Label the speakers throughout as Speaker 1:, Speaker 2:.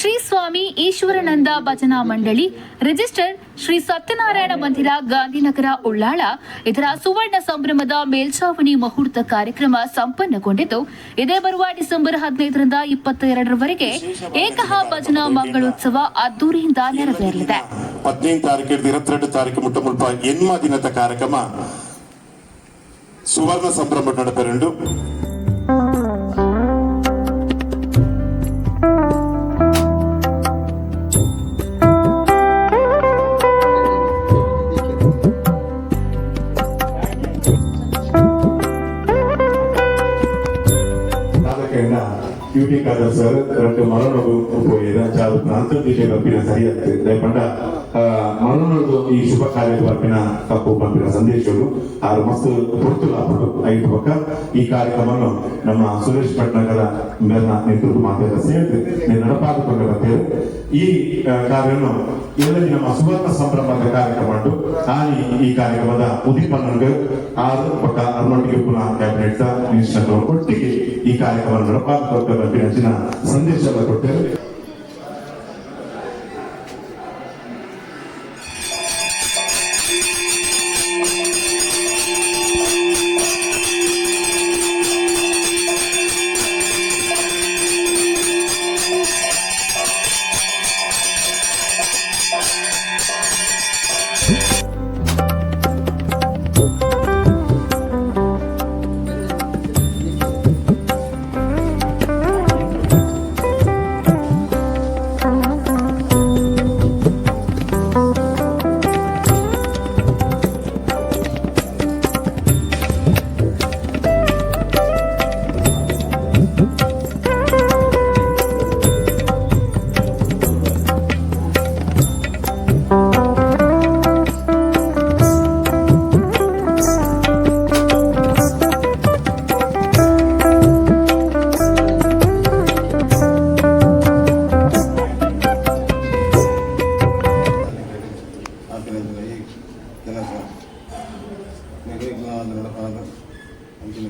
Speaker 1: ಶ್ರೀ ಸ್ವಾಮಿ ಈಶ್ವರನಂದ ಭಜನಾ ಮಂಡಳಿ ರಿಜಿಸ್ಟರ್ ಶ್ರೀ ಸತ್ಯನಾರಾಯಣ ಮಂದಿರ, ಗಾಂಧಿನಗರ, ಉಳ್ಳಾಳ ಇದರ ಸುವರ್ಣ ಸಂಭ್ರಮದ ಮೇಲ್ಛಾವಣಿ ಮುಹೂರ್ತ ಕಾರ್ಯಕ್ರಮ ಸಂಪನ್ನಗೊಂಡಿದ್ದು, ಇದೇ ಬರುವ ಡಿಸೆಂಬರ್ ಹದಿನೈದರಿಂದ ಇಪ್ಪತ್ತೆರಡರವರೆಗೆ ಏಕಹ ಭಜನಾ ಮಂಗಳೋತ್ಸವ ಅದ್ದೂರಿಯಿಂದ ನೆರವೇರಲಿದೆ.
Speaker 2: ಹದಿನೈದು ತಾರೀಕು ಕಾರ್ಯಕ್ರಮ ಸುವರ್ಣ ಸಂಭ್ರಮ
Speaker 3: சிறப்பு மரணோபு போயிதான் అంతర్దేశీయ పంపిన సరిహద్దు లేకుండా మనలో ఈ శుభ కార్యాలు పంపిన తక్కువ పంపిన సందేశాలు ఆరు మస్తు పొరుతులు అప్పుడు ఐదు పక్క ఈ కార్ಯಕ್ರಮವನ್ನು ನಮ್ಮ ಸುರೇಶ್ ಪಟ್ನಾಗರ ಮೇಲ್ನ ನೇತೃತ್ವ ಮಾತಾಡ ಸೇರಿದ್ದು ನಡಪಾಡಿಕೊಂಡು ಬಂದೇವೆ ಈ ಕಾರ್ಯವನ್ನು ಎಲ್ಲರಿ ನಮ್ಮ ಸುವರ್ಣ ಸಂಭ್ರಮದ ಕಾರ್ಯಕ್ರಮ ಉಂಟು ಆನಿ ಈ ಕಾರ್ಯಕ್ರಮದ ಉದೀಪನಗೆ ಆರು ಪಕ್ಕ ಅರುಣೊಟ್ಟಿಗೆ ಪುನಃ ಕ್ಯಾಬಿನೆಟ್ ಮಿನಿಸ್ಟರ್ ಕೊಟ್ಟಿಗೆ ಈ ಕಾರ್ಯಕ್ರಮ ನಡಪಾದುಕೊಂಡ ಬಂದಿನ
Speaker 4: ಸಂದೇಶವನ್ನು ಕೊಟ್ಟರು.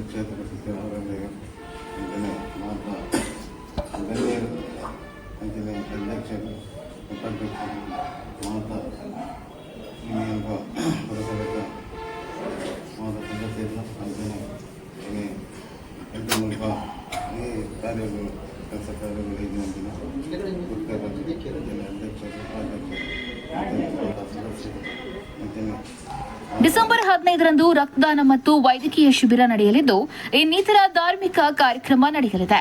Speaker 4: ಕ್ಷೇತ್ರ ಪ್ರಶಸ್ತಿ ಅಂಜನೇ ಅಂತಿನ ಮಾತಾ ಗಣ್ಯರು ಅಂತಿನ ಅಧ್ಯಕ್ಷರು ಉಪಾಧ್ಯಕ್ಷರು ಮಾತಾ ಇನ್ನೇನು ಪುರಸಭೆಯ ಮಾತಾ ಸದಸ್ಯರು ಕಾರ್ಯಗಳು ಕೆಲಸ ಕಾರ್ಯಗಳು ಇದೆ ಅಂತಿನ ಅಧ್ಯಕ್ಷರು ಉಪಾಧ್ಯಕ್ಷರು ಸದಸ್ಯರು.
Speaker 1: ಡಿಸೆಂಬರ್ ಹದಿನೈದರಂದು ರಕ್ತದಾನ ಮತ್ತು ವೈದ್ಯಕೀಯ ಶಿಬಿರ ನಡೆಯಲಿದ್ದು ಇನ್ನಿತರ ಧಾರ್ಮಿಕ ಕಾರ್ಯಕ್ರಮ ನಡೆಯಲಿದೆ.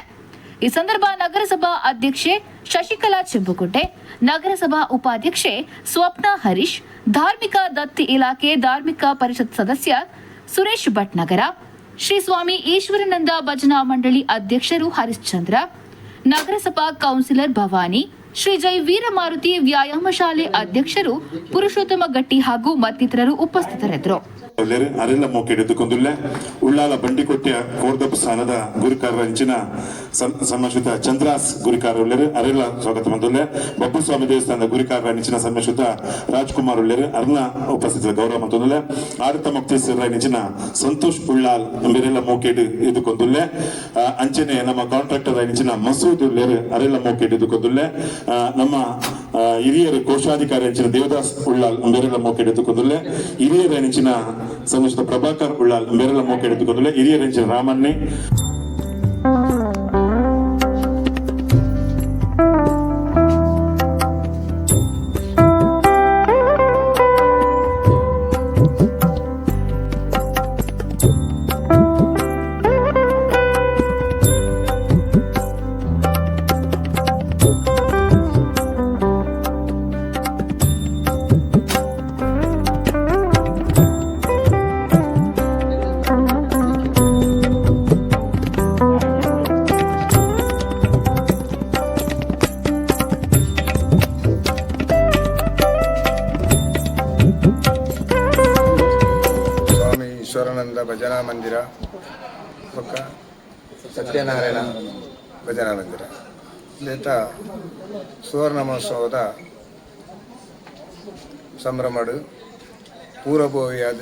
Speaker 1: ಈ ಸಂದರ್ಭ ನಗರಸಭಾ ಅಧ್ಯಕ್ಷೆ ಶಶಿಕಲಾ ಚೆಂಬುಗುಡ್ಡೆ, ನಗರಸಭಾ ಉಪಾಧ್ಯಕ್ಷೆ ಸ್ವಪ್ನ ಹರೀಶ್, ಧಾರ್ಮಿಕ ದತ್ತಿ ಇಲಾಖೆ ಧಾರ್ಮಿಕ ಪರಿಷತ್ ಸದಸ್ಯ ಸುರೇಶ್ ಭಟ್ನಗರ, ಶ್ರೀ ಸ್ವಾಮಿ ಈಶ್ವರನಂದ ಭಜನಾ ಮಂಡಳಿ ಅಧ್ಯಕ್ಷರು ಹರಿಶ್ಚಂದ್ರ, ನಗರಸಭಾ ಕೌನ್ಸಿಲರ್ ಭವಾನಿ ಶ್ರೀ ಜೈ ವೀರಮಾರುತಿ ವ್ಯಾಯಾಮ ಶಾಲೆ ಅಧ್ಯಕ್ಷರು ಪುರುಷೋತ್ತಮ ಗಟ್ಟಿ ಹಾಗೂ ಮತ್ತಿತರರು ಉಪಸ್ಥಿತರಿದ್ದರು.
Speaker 2: ಅರೆಲ್ಲ ಮೋಕೆ ಹಿಡಿದುಕೊಂಡುಲ್ಲೆ. ಉಳ್ಳಾಲ ಬಂಡಿಕೊಟ್ಟೆಯ ಕೋರ್ದಪ್ಪ ಸ್ಥಾನದ ಗುರಿಕಾರ ಇಂಚಿನ ಸಮ್ಮಿಶ್ರಿತ ಚಂದ್ರಾಸ್ ಗುರಿಕಾರ ಅರೆಲ್ಲ ಸ್ವಾಗತ ಬಂದುಲ್ಲೆ ಬಬ್ಬು ಸ್ವಾಮಿ ದೇವಸ್ಥಾನದ ಗುರಿಕಾರ ಅಂಚಿನ ಸಮ್ಮಿಶ್ರಿತ ರಾಜ್ಕುಮಾರ್ ಉಳ್ಳೇರು ಅರ್ನ ಉಪಸ್ಥಿತ ಗೌರವ ಮಂತೊಂದುಲ್ಲೆ ಆಡತ ಮುಕ್ತೇಶ್ವರ ಇಂಚಿನ ಸಂತೋಷ್ ಉಳ್ಳಾಲ್ ಬೇರೆಲ್ಲ ಮೋಕೆಡ್ ಇದುಕೊಂದುಲ್ಲೆ ಅಂಚನೆ ನಮ್ಮ ಕಾಂಟ್ರಾಕ್ಟರ್ ಇಂಚಿನ ಮಸೂದ್ ಉಳ್ಳೇರು ಅರೆಲ್ಲ ಮೋಕೆಡ್ ಇದುಕೊಂದುಲ್ಲೆ ನಮ್ಮ ಹಿರಿಯರು ಕೋಶಾಧಿಕಾರಿ ಅಂಚಿನ ದೇವದಾಸ್ ಉಳ್ಳಾಲ್ ಬೇರೆಲ್ಲ ಮೋಕೆಡ್ ಇದುಕೊಂದುಲ್ಲೆ ಹಿರಿಯರ ಅಂಚಿನ ಸಂಘದ ಪ್ರಭಾಕರ್ ಉಳ್ಳಾಲ್ ಬೇರೆಲ್ಲ ಮೋಕೆ ಹಿಡಿದುಕೊಂಡುಲ್ಲೆ ಹಿರಿಯರ ಅಂಚಿನ ರಾಮಣ್ಣೆ
Speaker 4: ಸ್ವಾಮಿ ಈಶ್ವರಾನಂದ ಭಜನಾ ಮಂದಿರ, ಪಕ್ಕ ಸತ್ಯನಾರಾಯಣ ಭಜನಾ ಮಂದಿರ. ಲೇತ ಸುವರ್ಣ ಮಹೋತ್ಸವದ ಸಂಭ್ರಮಡು, ಪೂರ್ವಭಾವಿಯಾದ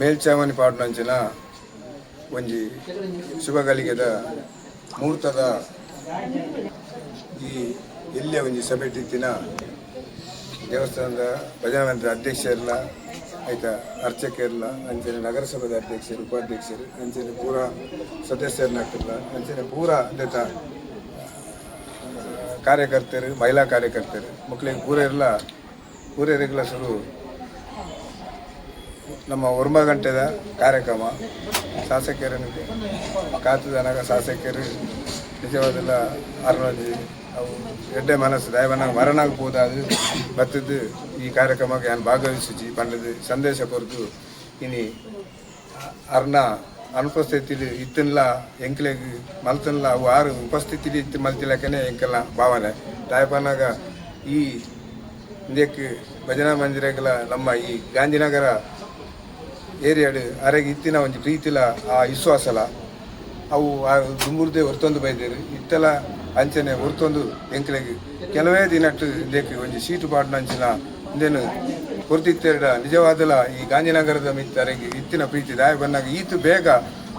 Speaker 4: ಮೇಲ್ಚಾವಣಿ ಪಾಡ್ನಂಚಿನ ಒಂಜಿ ಶುಭಗಳಿಗೆದ ಮುಹೂರ್ತದ ಈ ಇಲ್ಲೇ ಒಂಜಿ ಸಭೆ ಇತ್ತಿನ ದೇವಸ್ಥಾನದ ಭಜನಾ ಮಂದಿರ ಅಧ್ಯಕ್ಷರೆಲ್ಲ ಆಯ್ತಾ ಇರಲ ಅಂಚನೆ ನಗರಸಭೆದ ಅಧ್ಯಕ್ಷರು, ಉಪಾಧ್ಯಕ್ಷರು ಅಂಚನೆ ಪೂರ ಸದಸ್ಯರನ್ನಾಗ್ತಿಲ್ಲ ಅಂಚನೆ ಪೂರ ಅಂದೇತ ಕಾರ್ಯಕರ್ತರು, ಮಹಿಳಾ ಕಾರ್ಯಕರ್ತರು ಮಕ್ಕಳಿಗೆ ಪೂರ ಎಲ್ಲ ಪೂರೈರೆಗಳ ಶುರು. ನಮ್ಮ ಒರ್ಮ ಗಂಟೆದ ಕಾರ್ಯಕ್ರಮ ಶಾಸಕರಿಗೆ ಕಾತು ದನಗ ಶಾಸಕಿಯರು ನಿಜವಾದಲ್ಲ ಅರುಣಜಿ ಅವು ಎಡ್ಡೆ ಮನಸ್ಸು ದಯವನ್ನ ಮರಣಾಗಬಹುದಾದ ಬತ್ತದು ಈ ಕಾರ್ಯಕ್ರಮಕ್ಕೆ ನಾನು ಭಾಗವಹಿಸಿ ಪಂಡದು ಸಂದೇಶ ಕೊರತು ಇನಿ ಅರ್ನ ಅನುಪಸ್ಥಿತಿಲಿ ಇತ್ತನ್ಲ ಎಂಕ್ಲೆಗ್ ಮಲ್ತನ್ಲ ಅವು ಆರು ಉಪಸ್ಥಿತಿಲಿ ಇತ್ತು ಮಲ್ತಿಲಕ್ಕನೆ ಎಂಕಲ್ಲ ಭಾವನೆ. ದಯಪನ್ನಾಗ ಈ ಇಂದಕ್ಕೆ ಭಜನಾ ಮಂದಿರಗಳ ನಮ್ಮ ಈ ಗಾಂಧಿನಗರ ಏರಿಯಾಡು ಅರೆಗೆ ಇತ್ತಿನ ಒಂದು ಪ್ರೀತಿಲ ಆ ವಿಶ್ವಾಸಲ. ಅವು ಆ ದುಂಬುರ್ದೆ ಹೊರ್ತೊಂದು ಬೈದೇರು. ಇತ್ತೆಲ್ಲ ಅಂಚನೆ ಹೊರತೊಂದು ಎಂಕ್ಲೆಗೆ. ಕೆಲವೇ ದಿನಟ್ಟು ಇದಕ್ಕೆ ಒಂದು ಸೀಟು ಪಾಡ್ನ ಅಂಚಿನ ಇಂದೇನು ಹೊರತಿತ್ತೆರಡ. ನಿಜವಾದಲ ಈ ಗಾಂಧಿನಗರದ ಮಿತ್ತರೆಗೆ ಇತ್ತಿನ ಪ್ರೀತಿ ದಾಯ ಬಂದಾಗ ಈತು ಬೇಗ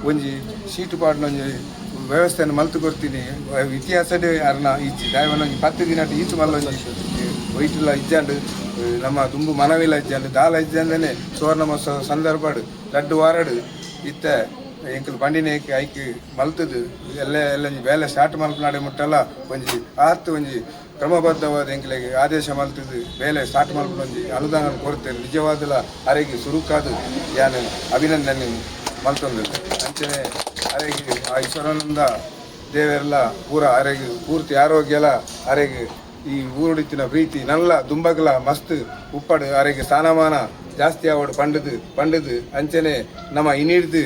Speaker 4: ಒಂಜಿ ಸೀಟು ಪಾಡ್ನ ಒಂಜಿ ವ್ಯವಸ್ಥೆಯನ್ನು ಮಲ್ತು ಕೊಡ್ತೀನಿ ಇತಿಹಾಸದೇ ಅರ್ನ ದಾಯ ಬಂದಾಗ ಪತ್ತು ದಿನ ಈತು ಮಲ್ಲ ಒಂಜಿ ವೈಟಿಲ್ಲ ಇಜ್ಜಾಂಡು, ನಮ್ಮ ತುಂಬ ಮನವಿಲ್ಲ ಇಜ್ಜಾಂಡು, ದಾಲ ಇಜ್ಜಾಂದನೆ ಸುವರ್ಣ ಮಹೋತ್ಸವ ಸಂದರ್ಭಡು, ಲಡ್ಡು ವಾರಡು ಇತ್ತ. ಎಂಕಲ್ ಬಂಡಿನ ಐಕಿ ಮಲ್ತದು ಎಲ್ಲ ಎಲ್ಲ ಬೇಲೆ ಸ್ಟಾರ್ಟ್ ಮಲ್ಪನಾಡೆ ಮುಟ್ಟಲ್ಲ ಒಂಜಿ ಆತು ಒಂಜಿ ಕ್ರಮಬದ್ಧವಾದ ಎಂಕ್ಲೆಗೆ ಆದೇಶ ಮಲ್ತದು ಬೇಲೆ ಸ್ಟಾರ್ಟ್ ಮಲ್ಪನ ಒಂಜಿ ಅನುದಾನ ಕೊಡ್ತೇನೆ ನಿಜವಾದಲ ಅರೆಗೆ ಸುರುಕಾದು ಯಾನು ಅಭಿನಂದನೆ ಮಲ್ತೊಂದು ಅಂಚನೆ ಅರೆಗೆ ಆ ಈಶ್ವರಾನಂದ ದೇವರೆಲ್ಲ ಪೂರ ಅರೆಗೆ ಪೂರ್ತಿ ಆರೋಗ್ಯ ಎಲ್ಲ ಅರೆಗೆ ಈ ಊರುಡಿತ್ತಿನ ಪ್ರೀತಿ, ನಲ್ಲ, ದುಂಬಗಲ, ಮಸ್ತ್, ಉಪ್ಪಡು ಅರೆಗೆ ಸ್ಥಾನಮಾನ ಜಾಸ್ತಿ ಆವಡು ಪಂಡದು ಪಂಡದು. ಅಂಚನೆ ನಮ್ಮ ಇನಿಡ್ದು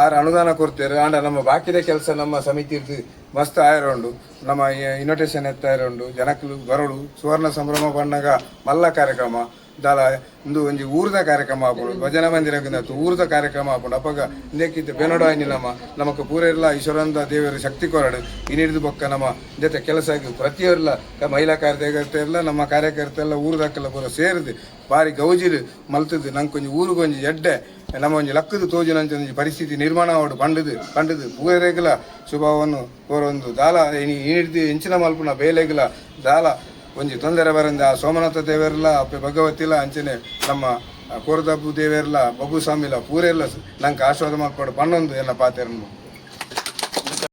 Speaker 4: ಆರು ಅನುದಾನ ಕೊಡ್ತೇವೆ ಆಂಡ ನಮ್ಮ ಬಾಕಿದ ಕೆಲಸ ನಮ್ಮ ಸಮಿತಿರ್ದು ಮಸ್ತ್ ಆಯರೋಂಡು ನಮ್ಮ ಇನ್ವಿಟೇಷನ್ ಎತ್ತ ಆಯರೋಂಡು ಜನಕ್ಕಲು ಬರಡು. ಸುವರ್ಣ ಸಂಭ್ರಮ ಬಣ್ಣಗ ಮಲ್ಲ ಕಾರ್ಯಕ್ರಮ. ದಾಲ ಇಂದು ಒಂಜಿ ಊರ್ದ ಕಾರ್ಯಕ್ರಮ ಆಪುಂಡು ಭಜನ ಮಂದಿರಕ್ಕಿಂತ ಊರ್ದ ಕಾರ್ಯಕ್ರಮ ಆಪುಂಡು ಅಪ್ಪಗ ಇಂದಕ್ಕಿಂತ ಬೆನೋಡು ನಮ್ಮ ನಮಕ್ ಪೂರೆಲ್ಲ ಈಶ್ವರಂದ ದೇವರ ಶಕ್ತಿ ಕೊರಡು. ಇನ್ನಿಡ್ದು ಬೊಕ್ಕ ನಮ್ಮ ಜೊತೆ ಕೆಲಸ ಆಗಿ ಪ್ರತಿಯೊರ್ಲ ಮಹಿಳಾ ಕಾರ್ಯಕರ್ತ ಎಲ್ಲ, ನಮ್ಮ ಕಾರ್ಯಕರ್ತ ಎಲ್ಲ ಊರ್ದಕ್ಕೆಲ್ಲ ಪೂರ ಸೇರಿದು ಬಾರಿ ಗೌಜಿರು ಮಲ್ತದ್ದು ನಂಗೆ ಕೊಂಚ ಊರಿಗೊಂಜಿ ಎಡ್ಡೆ, ನಮ್ಮ ಒಂಜಿ ಲಕ್ಕದು ತೋಜಿನಂಚ ಒಂಜಿ ಪರಿಸ್ಥಿತಿ ನಿರ್ಮಾಣ ಆವಡು ಪಂಡದು ಪಂಡದು ಪೂರೆಗಲ ಶುಭವನ್ನು ಕೋರೊಂದು ದಾಲ ಇಣಿಡ್ದು ಹೆಂಚಿನ ಮಲ್ಪುನ ಬೇಲೆಗಲ ದಾಲ ಒಂಜಿ ತೊಂದರೆ ಬರಂದ ಸೋಮನಾಥ ದೇವರೆಲ್ಲ ಅಪ್ಪೆ ಭಗವತಿಲ ಅಂಚನೆ ನಮ್ಮ ಕೋರದಬ್ಬು ದೇವರೆಲ್ಲ ಬಬ್ಬು ಸ್ವಾಮಿಲ ಪೂರೆಲ್ಲ ನಂಗೆ ಆಶೀರ್ವಾದ ಮಾಡಿಕೊಡು, ಪನ್ನೊಂದು ಎಲ್ಲ ಪಾತೆರನ್ನು